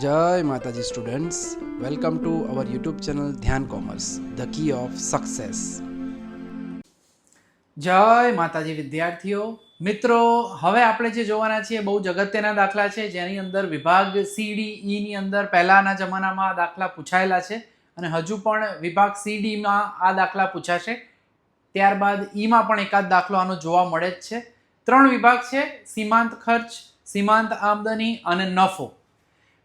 જય માતાજી students. Welcome to our YouTube channel Dhyan commerce, the key of success. જય માતાજી વિદ્યાર્થીઓ. મિત્રો, હવે આપણે જે જોવાના છીએ બહુ જ અગત્યના દાખલા છે, જેની અંદર વિભાગ સીડી ની અંદર પહેલાના જમાનામાં દાખલા પૂછાયેલા છે અને હજુ પણ વિભાગ સીડીમાં આ દાખલા પૂછાશે. ત્યારબાદ ઈમાં પણ એકાદ દાખલો આનો જોવા મળે જ છે. ત્રણ વિભાગ છે, સીમાંત ખર્ચ, સીમાંત આમદની અને નફો.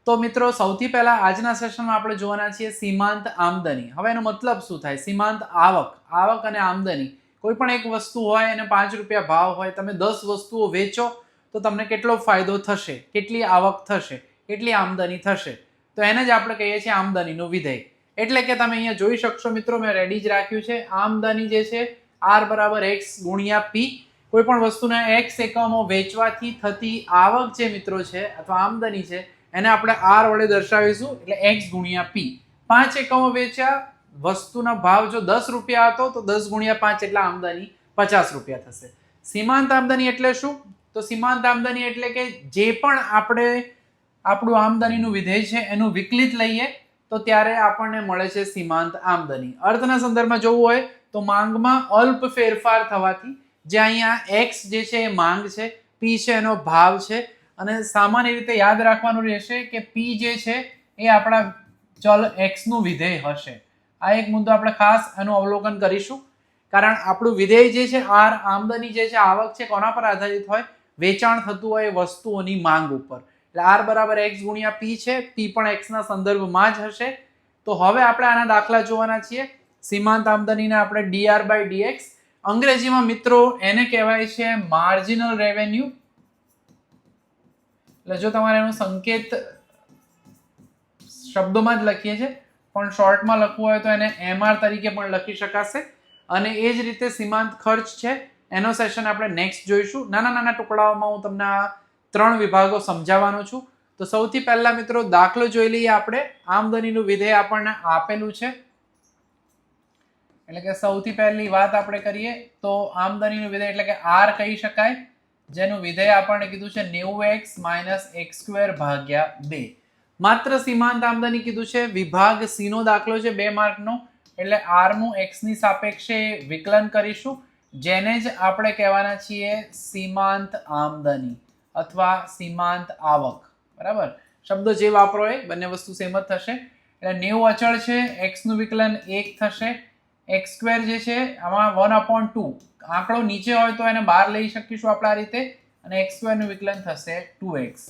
તો મિત્રો, સૌથી પહેલા આજના સેશનમાં આપણે જોવાના છીએ સીમાંત આમદની. હવે એનો મતલબ શું થાય? સીમાંત આવક. આવક અને આમદની. કોઈ પણ એક વસ્તુ હોય અને પાંચ રૂપિયા ભાવ હોય, તમે દસ વસ્તુઓ વેચો, તો તમને કેટલો ફાયદો થશે? કેટલી આવક થશે? કેટલી આમદની થશે? તો એને જ આપણે કહીએ છીએ આમદનીનું વિધેય. એટલે કે તમે અહીંયા જોઈ શકશો મિત્રો, મેં રેડી જ રાખ્યું છે. આમદની જે છે આર બરાબર એક્સ ગુણ્યા પી કોઈ પણ વસ્તુના એક્સ એકમો વેચવાથી થતી આવક જે મિત્રો છે, અથવા આમદની છે એને આપણે આર વડે દર્શાવીશું, એટલે એક્સ ગુણ્યા પી પાંચ એકમો વેચ્યા, વસ્તુના ભાવ જો દસ રૂપિયા હતો, તો દસ ગુણ્યા પાંચ એટલે આમદની પચાસ રૂપિયા થશે. સીમાંત આમદની એટલે શું? તો સીમાંત આમદની એટલે કે જે પણ આપણે, આપણું આમદનીનું વિધેય છે, એનું વિકલિત લઈએ, તો ત્યારે આપણને મળે છે સીમાંત આમદની. અર્થના સંદર્ભમાં જોવું હોય, તો માંગમાં અલ્પ ફેરફાર થવાથી, જે અહીંયા એક્સ જે છે એ માંગ છે પી છે એનો ભાવ છે અને સામાન્ય રીતે યાદ રાખવાનું રહેશે કે પી જે છે એ આપણા ચલ એક્સનું વિધેય હશે. આ એક મુદ્દો આપણે ખાસ એનું અવલોકન કરીશું. કારણ આપણું વિધેય જે છે આર આમદની જે છે, આવક છે, કોના પર આધારિત હોય? વેચાણ થતું હોય વસ્તુઓની માંગ ઉપર. એટલે આર બરાબર એક્સ ગુણ્યા પી છે પી પણ એક્સના સંદર્ભમાં જ હશે. તો હવે આપણે આના દાખલા જોવાના છીએ. સીમાંત આમદનીને આપણે ડીઆર બાય ડીએક્સ અંગ્રેજીમાં મિત્રો એને કહેવાય છે માર્જિનલ રેવન્યુ એટલે જો તમારે એનો સંકેત શબ્દોમાં જ લખીએ છીએ, પણ શોર્ટમાં લખવું હોય તો એને એમઆર તરીકે પણ લખી શકાશે. અને એ જ રીતે સીમાંત ખર્ચ છે, એનો સેશન આપણે નેક્સ્ટ જોઈશું. નાના નાના ટુકડાઓમાં હું તમને આ ત્રણ વિભાગો સમજાવવાનો છું. તો સૌથી પહેલા મિત્રો દાખલો જોઈ લઈએ આપણે. આમદનીનું વિધેય આપણને આપેલું છે. એટલે કે સૌથી પહેલી વાત આપણે કરીએ તો આમદનીનું વિધેય એટલે કે આર કહી શકાય. જેનું વિધેય આપણને કીધું છે નેવું એક્સ માઇનસ એક્સ સ્ક્વેર ભાગ્યા બે. માત્ર સીમાંત આમદની કીધું છે, વિભાગ સી નો દાખલો છે બે માર્કનો, એટલે આરનું એક્સની સાપેક્ષે વિકલન કરીશું, જેને જ આપણે કહેવાના છીએ સીમાંત આમદની અથવા સીમાંત આવક. બરાબર? શબ્દો જે વાપરો એ, બંને વસ્તુ સેમ જ થશે. એટલે નેવું અચળ છે, એક્સનું વિકલન એક થશે. એક્સ સ્ક્વેર જે છે, આમાં વન અપોન ટુ આંકડો નીચે હોય તો એને બહાર લઈ શકીશું આપણે રીતે અને એક્સ સ્ક્વેરનું વિકલન થશે ટુ એક્સ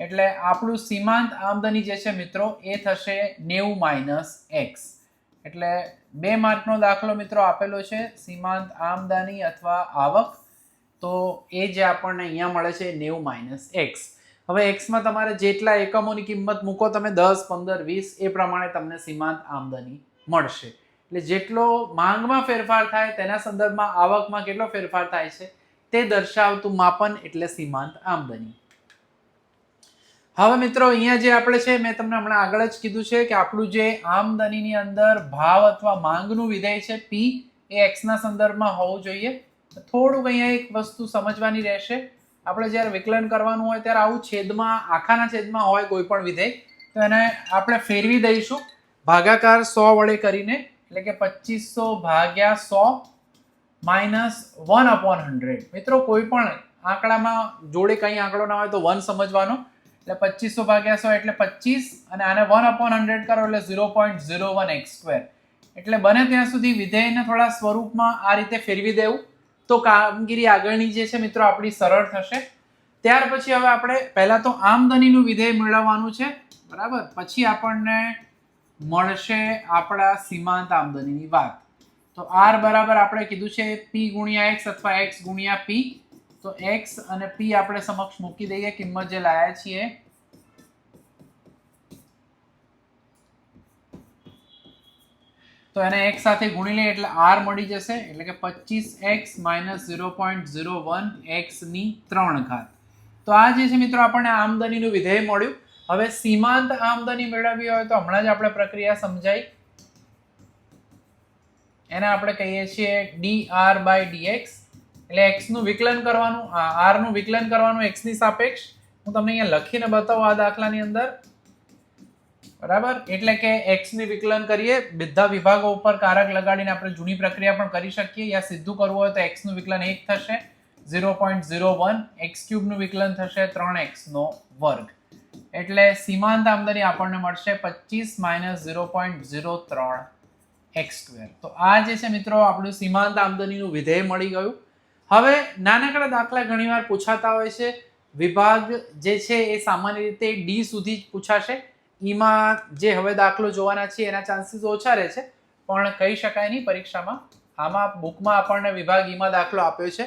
એટલે આપણું સીમાંત આમદની જે છે મિત્રો, એ થશે નેવું માઇનસ એક્સ એટલે બે માર્કનો દાખલો મિત્રો આપેલો છે, સીમાંત આમદની અથવા આવક. તો એ જે આપણને અહીંયા મળે છે નેવું માઇનસ એક્સ હવે એક્સમાં તમારે જેટલા એકમોની કિંમત મૂકો તમે દસ, પંદર, વીસ, એ પ્રમાણે તમને સીમાંત આમદની મળશે. એટલે જેટલો માંગમાં ફેરફાર થાય, તેના સંદર્ભમાં આવકમાં કેટલો ફેરફાર થાય છે, તે દર્શાવતું માપન એટલે સીમાંત આમદની. હવે મિત્રો, અહીંયા જે આપણે છે, મેં તમને હમણાં આગળ જ કીધું છે કે આપણું જે આમદનીની અંદર ભાવ અથવા માંગનું વિધેય છે પી એ એક્સના સંદર્ભમાં હોવું જોઈએ. થોડુંક અહીંયા એક વસ્તુ સમજવાની રહેશે. આપણે જ્યારે વિકલન કરવાનું હોય, ત્યારે આવું છેદમાં, આખાના છેદમાં હોય કોઈ પણ વિધેય, તો એને આપણે ફેરવી દઈશું. ભાગાકાર સો વડે કરીને એટલે કે પચીસો ભાગ્યા સો માઇનસ વન અપોન હંડ્રેડ. મિત્રો, કોઈ પણ આંકડામાં, જોડે કંઈ આંકડો ના હોય તો વન સમજવાનો. એટલે પચીસો ભાગ્યા સો એટલે પચીસ અને આને વન અપોન હંડ્રેડ કરો એટલે zero point zero one x square. એટલે બને ત્યાં સુધી વિધેયને થોડા સ્વરૂપમાં આ રીતે ફેરવી દેવું. તો કામગીરી આગળની જે છે, મિત્રો, આપણી સરળ થશે. ત્યાર પછી હવે આપણે પહેલા તો આમદનીનું વિધેય મેળવવાનું છે. બરાબર? પછી આપણને મળશે આપણા સીમાંત આમદનીની વાત. તો આર બરાબર આપણે કીધું છે પી ગુણ્યા એક્સ અથવા એક્સ ગુણ્યા પી તો એક્સ અને પી આપણે સમક્ષ મૂકી દઈએ કિંમત જે લાયા છીએ. તો એને એક સાથે ગુણી લઈએ એટલે આર મળી જશે, એટલે કે પચીસ x minus zero point zero one એક્સની ત્રણ ઘાત. તો આ જે છે મિત્રો આપણને આમદનીનું વિધેય મળ્યું. હવે સીમાંત આમદની મેળવવી હોય તો હમણાં જ આપણે પ્રક્રિયા સમજાઈ. એને આપણે કહીએ છીએ ડી આર બાય ડીએક્સ એટલે એક્સનું વિકલન કરવાનું આરનું વિકલન કરવાનું એક્સની સાપેક્ષ. હું તમને અહીંયા લખીને બતાવું આ દાખલાની અંદર. બરાબર? એટલે કે x ની વિકલન કરીએ, બધા વિભાગો ઉપર કારક લગાડીને આપણે જૂની પ્રક્રિયા પણ કરી શકીએ. યા સીધું કરવું હોય તો એક્સનું વિકલન એક થશે. 0.01 x ક્યુબનું વિકલન થશે 3x નો વર્ગ. એટલે સીમાંત આમદની આપણને મળશે 25 માઇનસ ઝીરો પોઈન્ટ ઝીરો ત્રણ એક્સ સ્ક્વેર. તો આ જે છે મિત્રો, આપણું સીમાંત આમદનીનું વિધેય મળી ગયું. હવે નાનકડા દાખલા ઘણીવાર પૂછાતા હોય છે. વિભાગ જે છે એ સામાન્ય રીતે ડી સુધી જ પૂછાશે. ઈમાં જે હવે દાખલો જોવાના છે એના ચાન્સીસ ઓછા રહે છે. પણ કહી શકાય નહીં પરીક્ષામાં. આમાં બુકમાં આપણને વિભાગ ઈમાં દાખલો આપ્યો છે.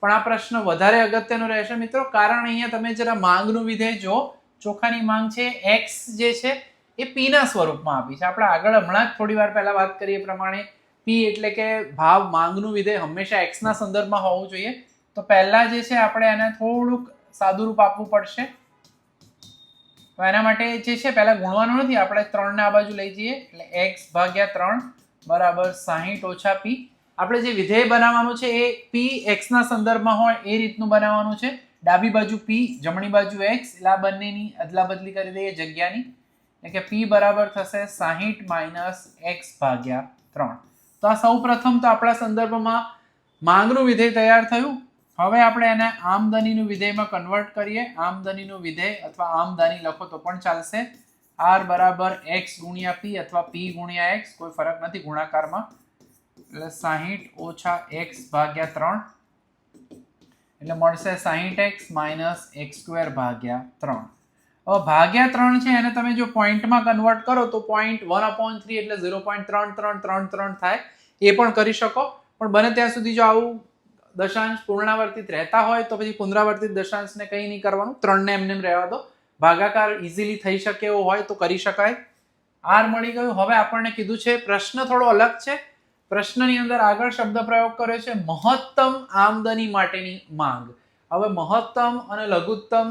પણ આ પ્રશ્ન વધારે અગત્યનો રહેશે મિત્રો. કારણ અહીંયા તમે જરા માંગનું વિધેય જો ચોખાની માંગ છે એક્સ જે છે, એ પીના સ્વરૂપમાં આપી છે. આપણે આગળ હમણાં જ થોડી વાર પહેલા વાત કરીએ પ્રમાણે પી એટલે કે ભાવ માંગનું વિધેય હંમેશા એક્સના સંદર્ભમાં હોવું જોઈએ. તો પહેલા જે છે, આપણે એને થોડુંક સાદું રૂપ આપવું પડશે. તો એના માટે જે છે, પહેલા ગુણવાનું નથી, આપણે ત્રણને આ બાજુ લઈ જઈએ. એટલે એક્સ ભાગ્યા ત્રણ બરાબર સાહીઠ ઓછા પી આપણે જે વિધેય બનાવવાનું છે, એ પી એક્સના સંદર્ભમાં હોય એ રીતનું બનાવવાનું છે. ડાબી બાજુ પી જમણી બાજુ એક્સ એટલે આ બંનેની અદલા બદલી કરી દઈએ જગ્યાની. એટલે કે પી બરાબર થશે સાહીઠ માઇનસ એક્સ ભાગ્યા ત્રણ. તો આ સૌ પ્રથમ તો આપણા સંદર્ભમાં માંગનું વિધેય તૈયાર થયું. હવે આપણે એને આમદનીનું વિધેયમાં કન્વર્ટ કરીએ. આમદનીનું વિધેય અથવા આમદની લખો તો પણ ચાલશે. આર બરાબર એક્સ ગુણ્યા પી અથવા પી ગુણ્યા એક્સ કોઈ ફરક નથી ગુણાકારમાં. એટલે સાહીઠ ઓછા એક્સ ભાગ્યા ત્રણ. એટલે મળશે સાહીઠ એક્સ માઇનસ એક્સ સ્ક્વેર ભાગ્યા ત્રણ. હવે ભાગ્યા ત્રણ છે, એને તમે જો પોઈન્ટમાં કન્વર્ટ કરો તો પોઈન્ટ વન અપોન થ્રી એટલે ઝીરો પોઈન્ટ ત્રણ ત્રણ ત્રણ ત્રણ થાય, એ પણ કરી શકો. પણ બને ત્યાં સુધી જો આવું દશાંશ પૂર્ણાવર્તિત રહેતા હોય તો પછી પુનરાવર્તિત દશાંશને કંઈ નહીં કરવાનું. ત્રણને એમને એમ રહેવા દો. ભાગાકાર ઇઝીલી થઈ શકે એવો હોય તો કરી શકાય. આર મળી ગયું. હવે આપણને કીધું છે, પ્રશ્ન થોડો અલગ છે. પ્રશ્નની અંદર આગળ શબ્દ પ્રયોગ કર્યો છે, મહત્તમ આમદની માટેની માંગ. હવે મહત્તમ અને લઘુત્તમ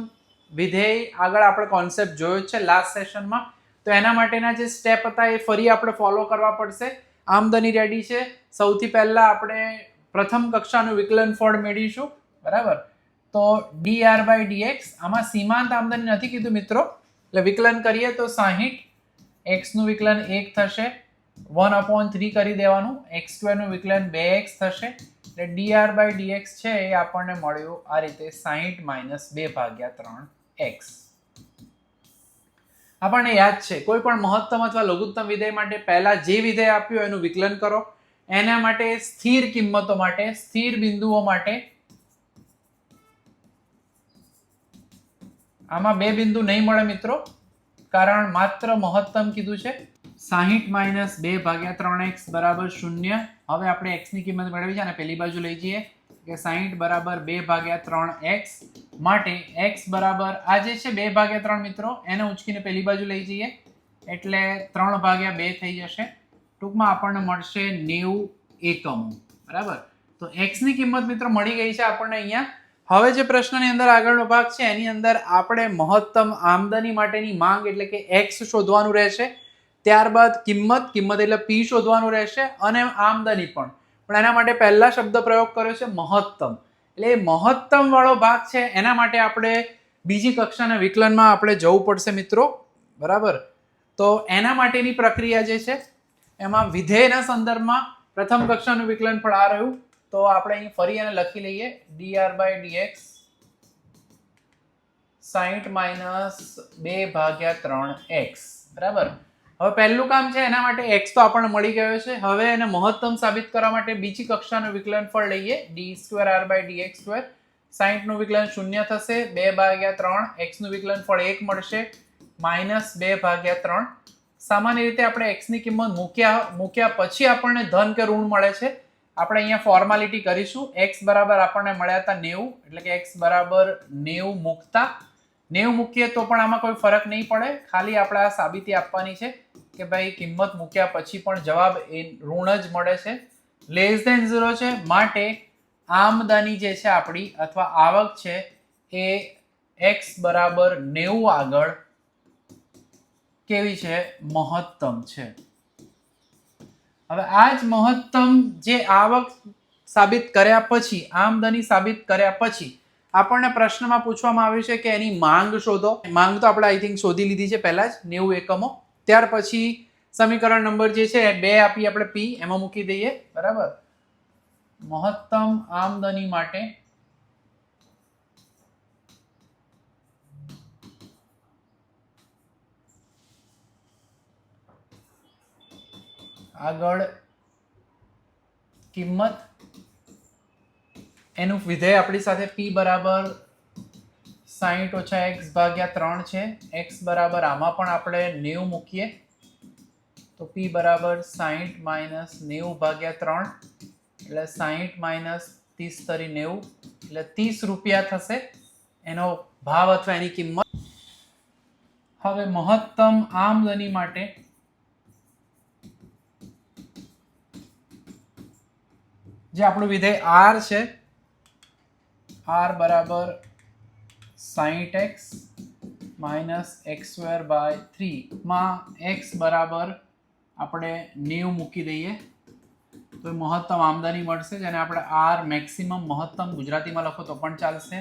વિધેય આગળ આપણે કોન્સેપ્ટ જોયો છે લાસ્ટ સેશનમાં તો એના માટેના જે સ્ટેપ હતા એ ફરી આપણે ફોલો કરવા પડશે. આમદની રેડી છે. સૌથી પહેલાં આપણે પ્રથમ કક્ષાનું વિકલન ફળ મેળવીશું. બરાબર? તો ડી આર બાય ડીએક્સ આમાં સીમાંત આમદની નથી કીધું મિત્રો. એટલે વિકલન કરીએ તો સાહીઠ એક્સનું વિકલન એક થશે. વન અપોન થ્રી કરી દેવાનું. એક્સ સ્ક્વેરનું વિકલન બે એક્સ થશે. એટલે ડીઆર બાય ડીએક્સ છે એ આપણને મળ્યું આ રીતે સાહીઠ માઇનસ બે ભાગ્યા ત્રણ એક્સ આપણને યાદ છે, કોઈ પણ મહત્તમ અથવા લઘુત્તમ વિધેય માટે પહેલા જે વિધેય આપ્યું એનું વિકલન કરો. એના માટે સ્થિર કિંમતો માટે, સ્થિર બિંદુઓ માટે. આમાં બે બિંદુ નહીં મળે મિત્રો, કારણ માત્ર મહત્તમ કીધું છે. સાહીઠ માઇનસ બે ભાગ્યા ત્રણ એક્સ બરાબર શૂન્ય. હવે આપણે એક્સની કિંમત મેળવી છે અને પહેલી બાજુ લઈ જઈએ કે સાહીઠ બરાબર બે ભાગ્યા ત્રણ એક્સ માટે એક્સ બરાબર આ જે છે બે ભાગ્યા ત્રણ મિત્રો, એને ઉંચકીને પહેલી બાજુ લઈ જઈએ. એટલે ત્રણ ભાગ્યા બે થઈ જશે. ટૂંકમાં આપણને મળશે નેવું એકમો. બરાબર? તો એક્સની કિંમત મિત્રો મળી ગઈ છે આપણને અહીંયા. હવે જે પ્રશ્નની અંદર આગળનો ભાગ છે, એની અંદર આપણે મહત્તમ આમદની માટેની માંગ એટલે કે એક્સ શોધવાનું રહેશે. ત્યારબાદ કિંમત કિંમત એટલે પી શોધવાનું રહેશે અને આમદની પણ. પણ એના માટે પહેલા શબ્દ પ્રયોગ કર્યો છે મહત્તમ. એટલે એ મહત્તમ વાળો ભાગ છે, એના માટે આપણે બીજી કક્ષાના વિકલનમાં આપણે જવું પડશે મિત્રો. બરાબર? તો એના માટેની પ્રક્રિયા જે છે, એમાં વિધેયના સંદર્ભમાં પ્રથમ કક્ષાનું વિકલન પણ આ રહ્યું. તો આપણે અહીં ફરી એને લખી લઈએ. ડી આર બાય ડીએક્સ સાઈઠ માઇનસ બે ભાગ્યા ત્રણ એક્સ. બરાબર? હવે પહેલું કામ છે એના માટે એક્સ તો આપણને મળી ગયો છે. હવે એને મહત્તમ સાબિત કરવા માટે બીજી કક્ષાનું વિકલન ફળ લઈએ. D square R by D X square સાહીઠનું વિકલન શૂન્ય થશે. બે ભાગ્યા ત્રણ એક્સનું વિકલન ફળ એક મળશે. માઇનસ બે ભાગ્યા ત્રણ. સામાન્ય રીતે આપણે એક્સની કિંમત મૂક્યા મૂક્યા પછી આપણને ધન કે ઋણ મળે છે. આપણે અહીંયા ફોર્માલિટી કરીશું. એક્સ બરાબર આપણને મળ્યા હતા નેવું, એટલે કે એક્સ બરાબર નેવું મૂકતા નેવું મૂકીએ તો પણ આમાં કોઈ ફરક નહીં પડે. ખાલી આપણે આ સાબિતી આપવાની છે કે ભાઈ કિંમત મૂક્યા પછી પણ જવાબ એ ઋણ જ મળે છે. લેસ ધેન ઝીરો છે માટે આમદની જે છે આપણી અથવા આવક છે એ એક્સ બરાબર નેવું આગળ કેવી છે? મહત્તમ છે. હવે આ જ મહત્તમ જે આવક સાબિત કર્યા પછી, આમદની સાબિત કર્યા પછી આપણને પ્રશ્નમાં પૂછવામાં આવ્યું છે કે એની માંગ શોધો. માંગ તો આપણે આઈ થિંક શોધી લીધી છે પહેલાં જ, નેવું એકમો. ત્યાર પછી સમીકરણ નંબર જે છે, બે આપી આપણે પી એમાં મૂકી દઈએ. બરાબર? મહત્તમ આમદની માટે આગળ કિંમત એનું વિધેય આપણી સાથે પી બરાબર સાહીઠ ઓછા એક્સ ભાગ્યા ત્રણ છે. એક્સ બરાબર આમાં પણ આપણે નેવું મૂકીએ. તો પી બરાબર સાહીઠ માઇનસ નેવું ભાગ્યા ત્રણ. એટલે સાહીઠ માઇનસ ત્રીસ તરી નેવું. એટલે ત્રીસ રૂપિયા થશે. એનો ભાવ અથવા એની કિંમત. હવે મહત્તમ આમદની માટે જે આપણું વિધેય આર છે આર બરાબર સાહીઠ x minus x square by થ્રીમાં x બરાબર આપણે નેવું મૂકી દઈએ. તો એ મહત્તમ આમદની મળશે જેને આપણે આર મેક્સિમમ મહત્તમ ગુજરાતીમાં લખો તો પણ ચાલશે.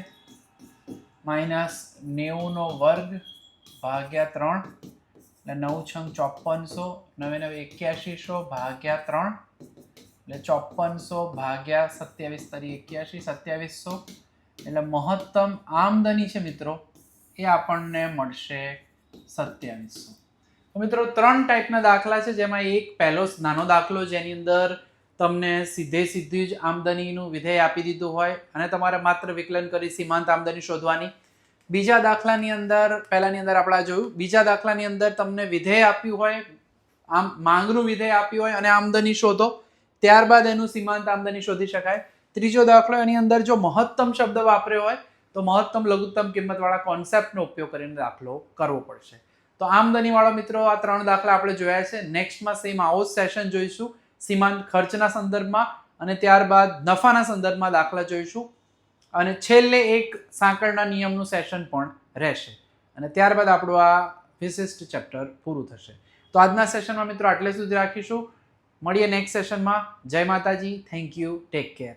માઇનસ નેવુંનો વર્ગ ભાગ્યા ત્રણ એટલે નવ છંગ ચોપનસો નવે નવે એક્યાસીસો ભાગ્યા ત્રણ એટલે ચોપનસો ભાગ્યા સત્યાવીસ તરી એક્યાશી સત્યાવીસો એટલે મહત્તમ આમદની છે મિત્રો, એ આપણને મળશે સત્યાવીસો. તો મિત્રો, ત્રણ ટાઈપના દાખલા છે, જેમાં એક પહેલો નાનો દાખલો જેની અંદર તમને સીધે સીધી જ આમદનીનું વિધેય આપી દીધું હોય અને તમારે માત્ર વિકલન કરી સીમાંત આમદની શોધવાની. બીજા દાખલાની અંદર, પહેલાની અંદર આપણે જોયું, બીજા દાખલાની અંદર તમને વિધેય આપ્યું હોય, આમ માંગનું વિધેય આપ્યું હોય અને આમદની શોધો, ત્યારબાદ એનું સીમાંત આમદની શોધી શકાય. ત્રીજો દાખલો, એની અંદર જો મહત્તમ શબ્દ વાપર્યો હોય, તો મહત્તમ લઘુત્તમ કિંમતવાળા કોન્સેપ્ટનો ઉપયોગ કરીને દાખલો કરવો પડશે. તો આમદનીવાળો મિત્રો, આ ત્રણ દાખલા આપણે જોયા છે. નેક્સ્ટમાં સેમ આવો જ સેશન જોઈશું. સીમાંત ખર્ચના સંદર્ભમાં અને ત્યારબાદ નફાના સંદર્ભમાં દાખલા જોઈશું. અને છેલ્લે એક સાંકળના નિયમનું સેશન પણ રહેશે. અને ત્યારબાદ આપણું આ વિશિષ્ટ ચેપ્ટર પૂરું થશે. તો આજના સેશનમાં મિત્રો આટલે સુધી રાખીશું. મળીએ નેક્સ્ટ સેશનમાં જય માતાજી. Thank you take care